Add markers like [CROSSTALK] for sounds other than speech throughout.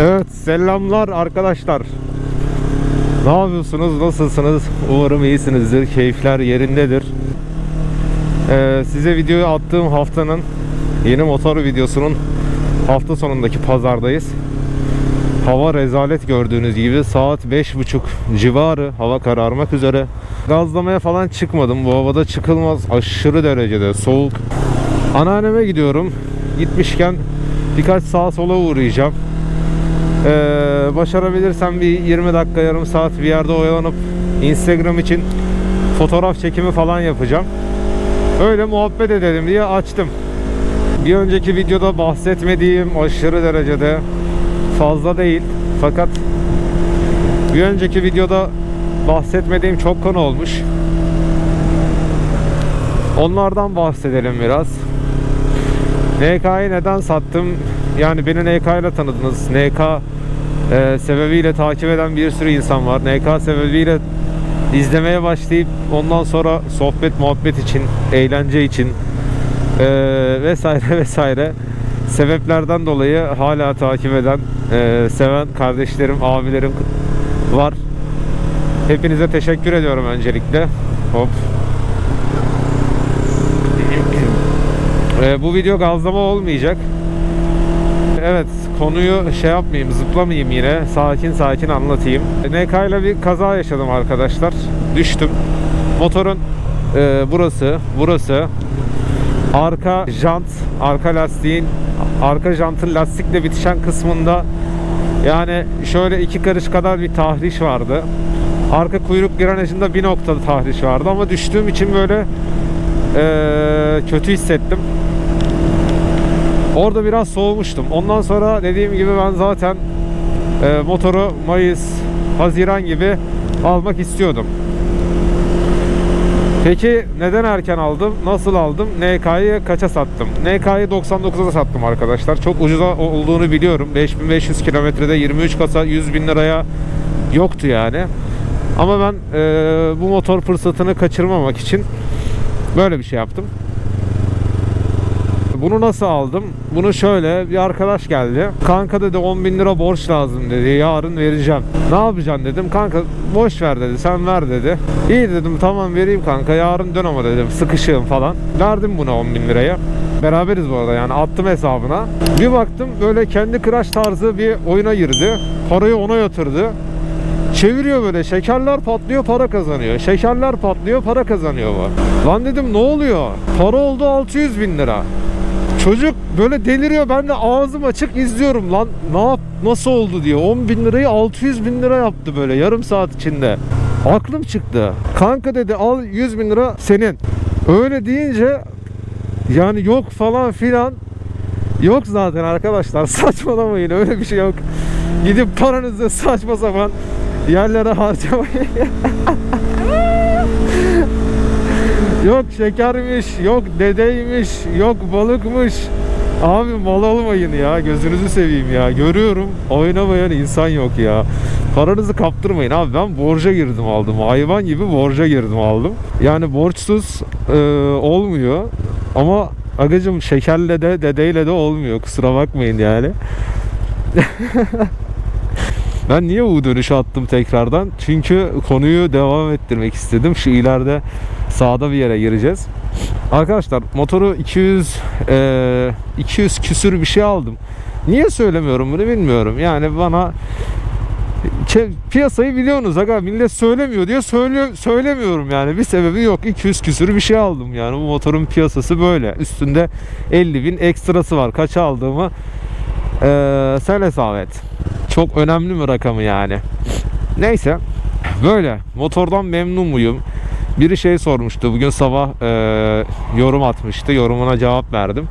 Evet selamlar arkadaşlar. Ne yapıyorsunuz? Nasılsınız? Umarım iyisinizdir. Keyifler yerindedir. Ee, size videoyu attığım haftanın yeni motor videosunun hafta sonundaki pazardayız. Hava rezalet gördüğünüz gibi saat 5.30 civarı hava kararmak üzere. Gazlamaya falan çıkmadım. Bu havada çıkılmaz. Aşırı derecede soğuk. Anneanneme gidiyorum. Gitmişken birkaç sağa sola uğrayacağım. Ee, başarabilirsem bir 20 dakika yarım saat bir yerde oyalanıp Instagram için fotoğraf çekimi falan yapacağım. Öyle muhabbet edelim diye açtım. Bir önceki videoda bahsetmediğim aşırı derecede fazla değil. Fakat bir önceki videoda bahsetmediğim çok konu olmuş. Onlardan bahsedelim biraz. NK'yı neden sattım? Yani beni NK ile tanıdınız. NK e, sebebiyle takip eden bir sürü insan var. NK sebebiyle izlemeye başlayıp ondan sonra sohbet muhabbet için, eğlence için e, vesaire [LAUGHS] vesaire sebeplerden dolayı hala takip eden, e, seven kardeşlerim, abilerim var. Hepinize teşekkür ediyorum öncelikle. Hop. E, bu video gazlama olmayacak. Evet konuyu şey yapmayayım zıplamayayım yine sakin sakin anlatayım. NK ile bir kaza yaşadım arkadaşlar. Düştüm. Motorun e, burası burası arka jant arka lastiğin arka jantın lastikle bitişen kısmında yani şöyle iki karış kadar bir tahriş vardı. Arka kuyruk granajında bir noktada tahriş vardı ama düştüğüm için böyle e, kötü hissettim. Orada biraz soğumuştum. Ondan sonra dediğim gibi ben zaten e, motoru Mayıs, Haziran gibi almak istiyordum. Peki neden erken aldım? Nasıl aldım? NK'yı kaça sattım? NK'yı 99'a sattım arkadaşlar. Çok ucuza olduğunu biliyorum. 5500 kilometrede 23 kasa 100 bin liraya yoktu yani. Ama ben e, bu motor fırsatını kaçırmamak için böyle bir şey yaptım. Bunu nasıl aldım? Bunu şöyle bir arkadaş geldi. Kanka dedi 10 bin lira borç lazım dedi. Yarın vereceğim. Ne yapacaksın dedim. Kanka boş ver dedi. Sen ver dedi. İyi dedim tamam vereyim kanka. Yarın dön ama dedim. Sıkışığım falan. Verdim buna 10 bin liraya. Beraberiz bu arada yani attım hesabına. Bir baktım böyle kendi crash tarzı bir oyuna girdi. Parayı ona yatırdı. Çeviriyor böyle şekerler patlıyor para kazanıyor. Şekerler patlıyor para kazanıyor bu. Lan dedim ne oluyor? Para oldu 600 bin lira. Çocuk böyle deliriyor. Ben de ağzım açık izliyorum lan. Ne yap nasıl oldu diye. 10 bin lirayı 600 bin lira yaptı böyle yarım saat içinde. Aklım çıktı. Kanka dedi al 100 bin lira senin. Öyle deyince yani yok falan filan yok zaten arkadaşlar [LAUGHS] saçmalamayın öyle bir şey yok. Gidip paranızı saçma sapan yerlere harcamayın. [LAUGHS] Yok şekermiş, yok dedeymiş, yok balıkmış. Abi mal olmayın ya gözünüzü seveyim ya. Görüyorum oynamayan insan yok ya. Paranızı kaptırmayın abi ben borca girdim aldım. Hayvan gibi borca girdim aldım. Yani borçsuz e, olmuyor. Ama agacım şekerle de dedeyle de olmuyor. Kusura bakmayın yani. [LAUGHS] Ben niye U dönüşü attım tekrardan? Çünkü konuyu devam ettirmek istedim. Şu ileride sağda bir yere gireceğiz. Arkadaşlar motoru 200 e, 200 küsür bir şey aldım. Niye söylemiyorum bunu bilmiyorum. Yani bana piyasayı biliyorsunuz aga millet söylemiyor diye söyle söylemiyorum yani. Bir sebebi yok 200 küsür bir şey aldım yani. Bu motorun piyasası böyle. Üstünde 50 bin ekstrası var. Kaça aldığımı ee, sen hesap et. Çok önemli mi rakamı yani. Neyse böyle. Motordan memnun muyum biri şey sormuştu bugün sabah e, yorum atmıştı yorumuna cevap verdim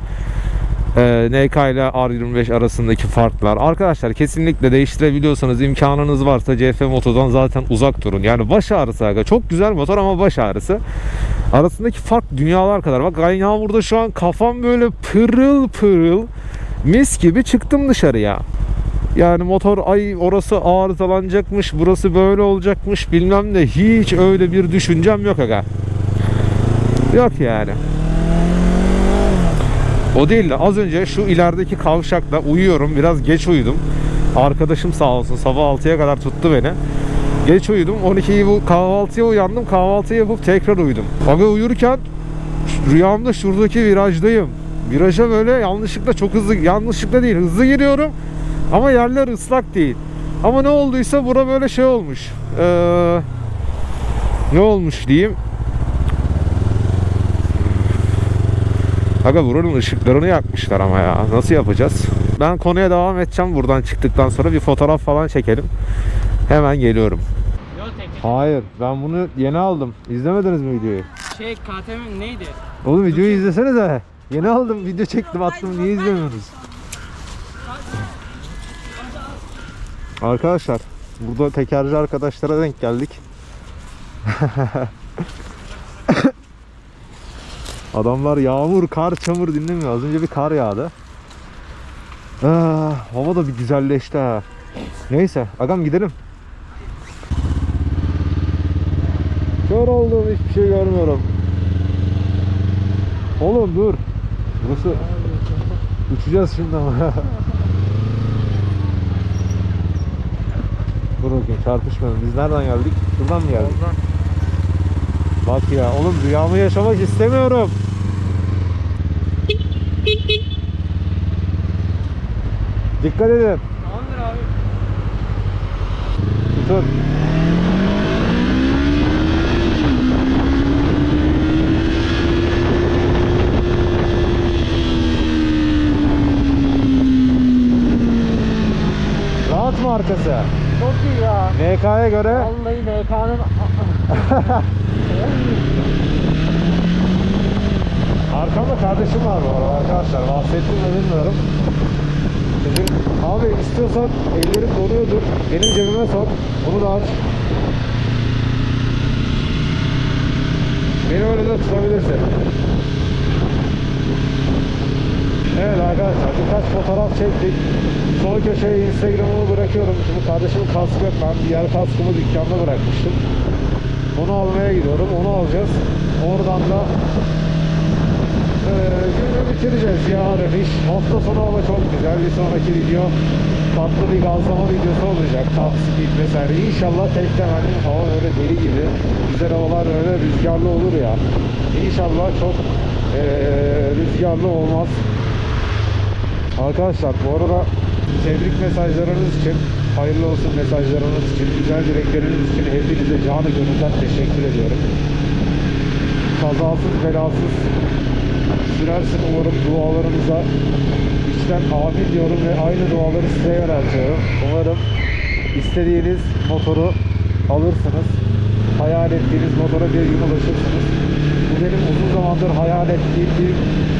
e, NK ile R25 arasındaki farklar. Arkadaşlar kesinlikle değiştirebiliyorsanız imkanınız varsa CF Moto'dan zaten uzak durun. Yani baş ağrısı aga. Çok güzel motor ama baş ağrısı. Arasındaki fark dünyalar kadar. Bak ben yağmurda şu an kafam böyle pırıl pırıl mis gibi çıktım dışarıya. Yani motor ay orası arızalanacakmış, burası böyle olacakmış bilmem ne. Hiç öyle bir düşüncem yok aga. Yok yani. O değil de az önce şu ilerideki kavşakta uyuyorum. Biraz geç uyudum. Arkadaşım sağ olsun sabah 6'ya kadar tuttu beni. Geç uyudum. 12'yi bu kahvaltıya uyandım. Kahvaltı yapıp tekrar uyudum. Aga uyurken rüyamda şuradaki virajdayım. Viraja böyle yanlışlıkla çok hızlı, yanlışlıkla değil hızlı giriyorum. Ama yerler ıslak değil. Ama ne olduysa bura böyle şey olmuş. Ee, ne olmuş diyeyim. Aga buranın ışıklarını yakmışlar ama ya. Nasıl yapacağız? Ben konuya devam edeceğim buradan çıktıktan sonra bir fotoğraf falan çekelim. Hemen geliyorum. Hayır ben bunu yeni aldım. İzlemediniz mi videoyu? Şey KTM neydi? Oğlum videoyu izlesenize. Yeni aldım video çektim attım niye izlemiyorsunuz? Arkadaşlar burada tekerci arkadaşlara denk geldik. Adamlar yağmur, kar, çamur dinlemiyor. Az önce bir kar yağdı. Ah, hava da bir güzelleşti ha. Neyse, agam gidelim. Kör oldum, hiçbir şey görmüyorum. Oğlum dur. Burası uçacağız şimdi ama. [LAUGHS] dur bakayım çarpışmayalım. Biz nereden geldik? Şuradan mı geldik? Bak ya oğlum rüyamı yaşamak istemiyorum. Dikkat edin. Tamamdır abi. Tutun. Rahat mı arkası? Çok iyi ya. NK'ya göre Vallahi MK'nın [LAUGHS] arkamda kardeşim var bu arada arkadaşlar. Bahsettim mi bilmiyorum. Dedim, abi istiyorsan ellerim donuyordur. Benim cebime sok. Bunu da aç. Beni öyle de tutabilirsin. Evet arkadaşlar birkaç fotoğraf çektik. Son köşeye Instagram'ımı bırakıyorum. Şimdi kardeşimin kaskı yok. Ben diğer kaskımı dükkanda bırakmıştım. Onu almaya gidiyorum. Onu alacağız. Oradan da eee günü bitireceğiz. Yarın iş. Hafta sonu hava çok güzel. Bir sonraki video tatlı bir gazlama videosu olacak. Top speed vesaire. İnşallah tekten hani hava öyle deli gibi. Güzel havalar öyle rüzgarlı olur ya. İnşallah çok eee rüzgarlı olmaz. Arkadaşlar bu arada tebrik mesajlarınız için, hayırlı olsun mesajlarınız için, güzel dilekleriniz için hepinize canı gönülden teşekkür ediyorum. Kazasız belasız sürersin umarım dualarınıza içten amin diyorum ve aynı duaları size yöneltiyorum. Umarım istediğiniz motoru alırsınız. Hayal ettiğiniz motora bir gün ulaşırsınız. Benim uzun zamandır hayal ettiğim bir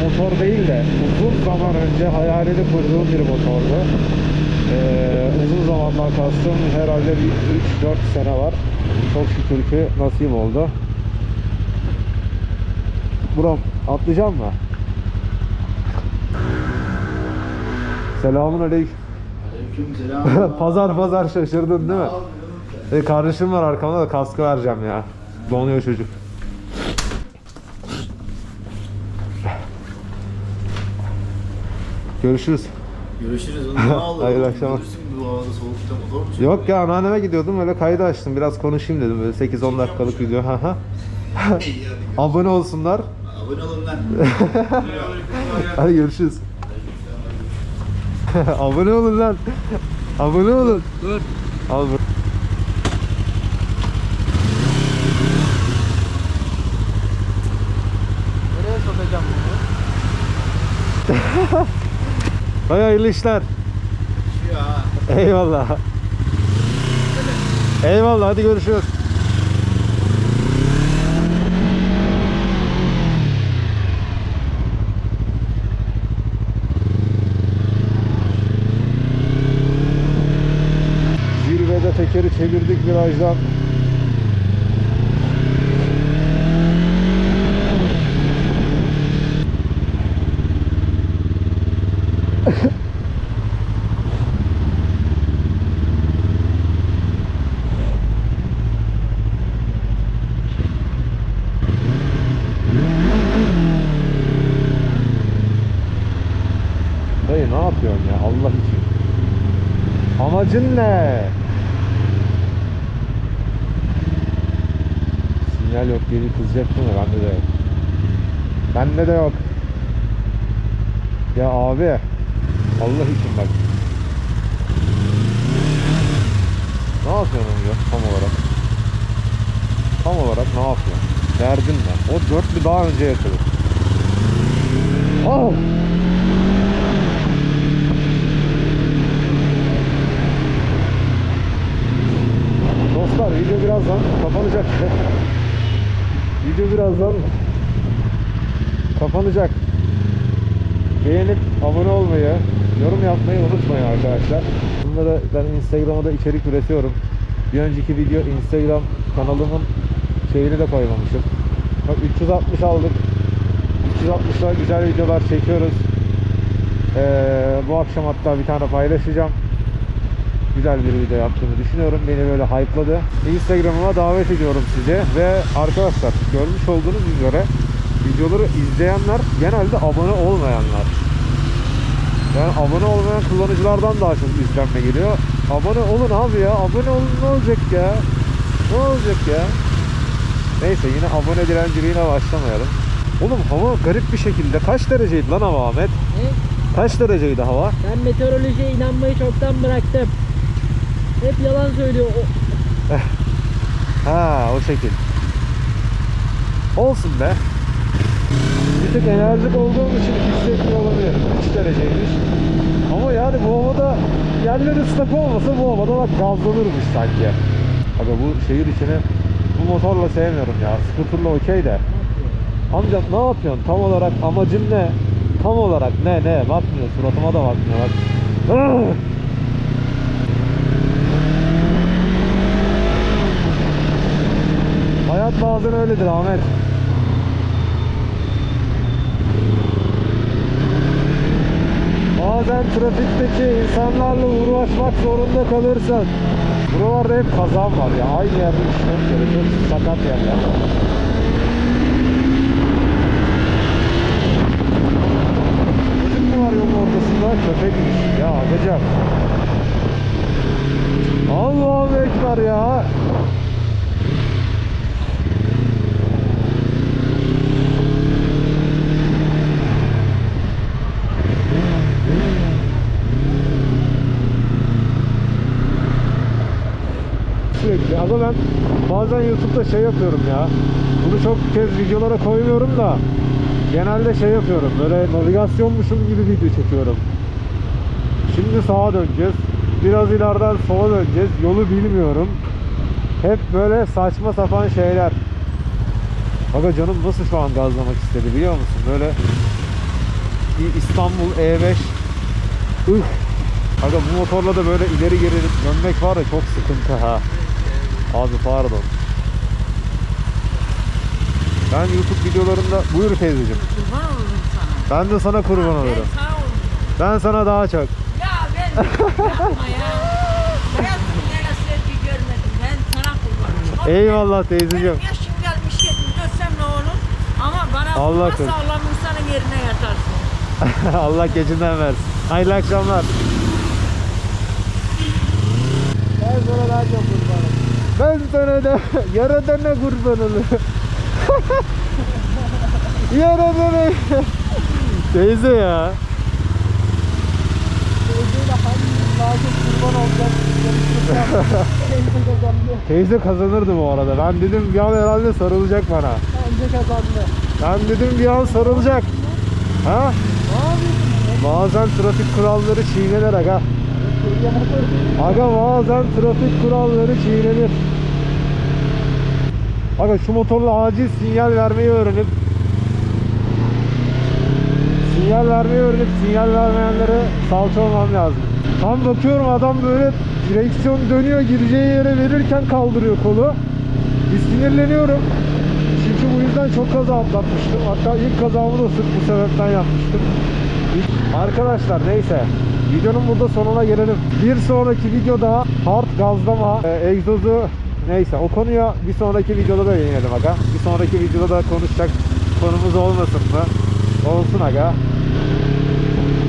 motor değil de uzun zaman önce hayalini kurduğum bir motordu. Ee, uzun zamandan kastım herhalde bir 3-4 sene var. Çok şükür ki nasip oldu. Buram atlayacağım mı? Selamun aleyküm. Aleykümselam. [LAUGHS] pazar pazar şaşırdın değil mi? E, kardeşim var arkamda da kaskı vereceğim ya. Donuyor çocuk. Görüşürüz. Görüşürüz. Oğlum [LAUGHS] ne oldu? Hayırlı akşamlar. Görürsün bu havada soğukta motor mu sürüyor? Yok ya anneanneme gidiyordum öyle kaydı açtım. Biraz konuşayım dedim böyle 8-10 dakikalık video. Ha ha. İyi, hadi Abone olsunlar. Abone olun lan. [LAUGHS] Hadi görüşürüz. [LAUGHS] Abone olun lan. Abone olun. Dur. Al bur- Hay hayırlı işler. Ya. Eyvallah. Eyvallah hadi görüşürüz. Zirvede tekeri çevirdik virajdan. Dayı ne yapıyorsun ya Allah için? Ama Amacın ne? Sinyal yok geri kızacak mi? Bende de yok. Bende de yok. Ya abi. Allah için bak. Ne yapıyorsun önce tam olarak? Tam olarak ne yapıyorsun? Derdin ne? O dörtlü daha önce yaşadı. Oh! Dostlar video birazdan kapanacak. Video birazdan kapanacak. Beğenip abone olmayı, yorum yapmayı unutmayın arkadaşlar. Bunları ben Instagram'a da içerik üretiyorum. Bir önceki video Instagram kanalımın şeyini de koymamışım. Bak 360 aldık. 360'da güzel videolar çekiyoruz. Ee, bu akşam hatta bir tane paylaşacağım. Güzel bir video yaptığımı düşünüyorum. Beni böyle hype'ladı. Instagram'ıma davet ediyorum sizi. Ve arkadaşlar görmüş olduğunuz üzere videoları izleyenler genelde abone olmayanlar. Yani abone olmayan kullanıcılardan daha çok izlenme geliyor. Abone olun abi ya. Abone olun ne olacak ya? Ne olacak ya? Neyse yine abone dilenciliğine başlamayalım. Oğlum hava garip bir şekilde kaç dereceydi lan hava Ahmet? Ne? Kaç dereceydi hava? Ben meteorolojiye inanmayı çoktan bıraktım. Hep yalan söylüyor. Ha o şekil. Olsun be. Bir tık enerjik olduğum için hissetmiyor olabilirim. 3 dereceymiş. Ama yani bu havada yerler ıslak olmasa bu havada bak gazlanırmış sanki. Aga bu şehir içini bu motorla sevmiyorum ya. Scooter'la okey de. Amca ne yapıyorsun? Tam olarak amacın ne? Tam olarak ne ne? Bakmıyor suratıma da bakmıyor bak. Hayat bazen öyledir Ahmet. Bazen trafikteki insanlarla uğraşmak zorunda kalırsan. Buralarda hep kazan var ya. Aynı yerde işlemek gerekiyor. Sakat yerler. Çocuk mu var yolun ortasında? Köpekmiş. Ya agacım. Allahu Ekber ya. Sürekli. Ama ben bazen YouTube'da şey yapıyorum ya. Bunu çok kez videolara koymuyorum da genelde şey yapıyorum. Böyle navigasyonmuşum gibi video çekiyorum. Şimdi sağa döneceğiz. Biraz ileriden sola döneceğiz. Yolu bilmiyorum. Hep böyle saçma sapan şeyler. Aga canım nasıl şu an gazlamak istedi biliyor musun? Böyle İstanbul E5 Üf. Aga bu motorla da böyle ileri geri dönmek var ya çok sıkıntı ha. Abi pardon. Ben YouTube videolarında buyur teyzeciğim. Kurban olurum sana. Ben de sana kurban Ben olurum. sana olurum. Ben sana daha çok. Ya ben yapma ya. Ben böyle sevgi görmedim. Ben sana kurban olurum. Eyvallah teyzeciğim. Benim yaşım gelmiş 74'sem ne olur? Ama bana Allah sağlam insanın yerine yatarsın. [LAUGHS] Allah gecinden versin. Hayırlı akşamlar. ben sana daha çok. Ben sana da yaradana kurban olurum. [LAUGHS] yaradana. Teyze ya. Teyze kazanırdı bu arada. Ben dedim bir an herhalde sarılacak bana. Bence kazandı. Ben dedim bir an sarılacak. Ha? Bazen trafik kuralları çiğnenir aga. Aga bazen trafik kuralları çiğnenir. Aga şu motorla acil sinyal vermeyi öğrenip sinyal vermeyi öğrenip sinyal vermeyenlere salça olmam lazım. Tam bakıyorum adam böyle direksiyon dönüyor gireceği yere verirken kaldırıyor kolu. Bir sinirleniyorum. Çünkü bu yüzden çok kaza atlatmıştım. Hatta ilk kazamı da sırf bu sebepten yapmıştım. Arkadaşlar neyse videonun burada sonuna gelelim. Bir sonraki videoda hard gazlama, e, egzozu neyse o konuya bir sonraki videoda da değinelim aga. Bir sonraki videoda da konuşacak konumuz olmasın mı? Olsun aga.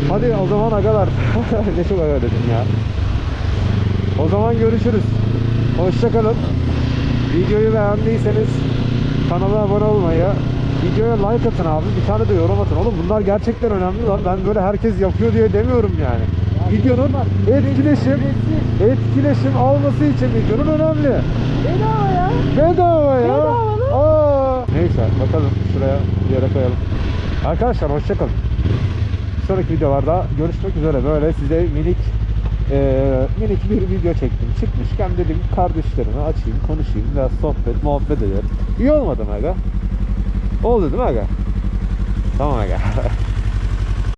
Hadi o zaman agalar. [LAUGHS] ne çok aga dedim ya. O zaman görüşürüz. Hoşçakalın. Videoyu beğendiyseniz kanala abone olmayı, videoya like atın abi. Bir tane de yorum atın. Oğlum bunlar gerçekten önemli lan. Ben böyle herkes yapıyor diye demiyorum yani. Videonun etkileşim etkileşim alması için videonun önemli. Bedava ya. Bedava ya. Bedava. Aa. Neyse bakalım şuraya bir yere koyalım. Arkadaşlar hoşçakalın. Sonraki videolarda görüşmek üzere. Böyle size minik eee, minik bir video çektim. Çıkmışken dedim kardeşlerime açayım, konuşayım, biraz sohbet, muhabbet edelim. İyi olmadı mı aga? Oldu değil mi aga? Tamam aga. [LAUGHS]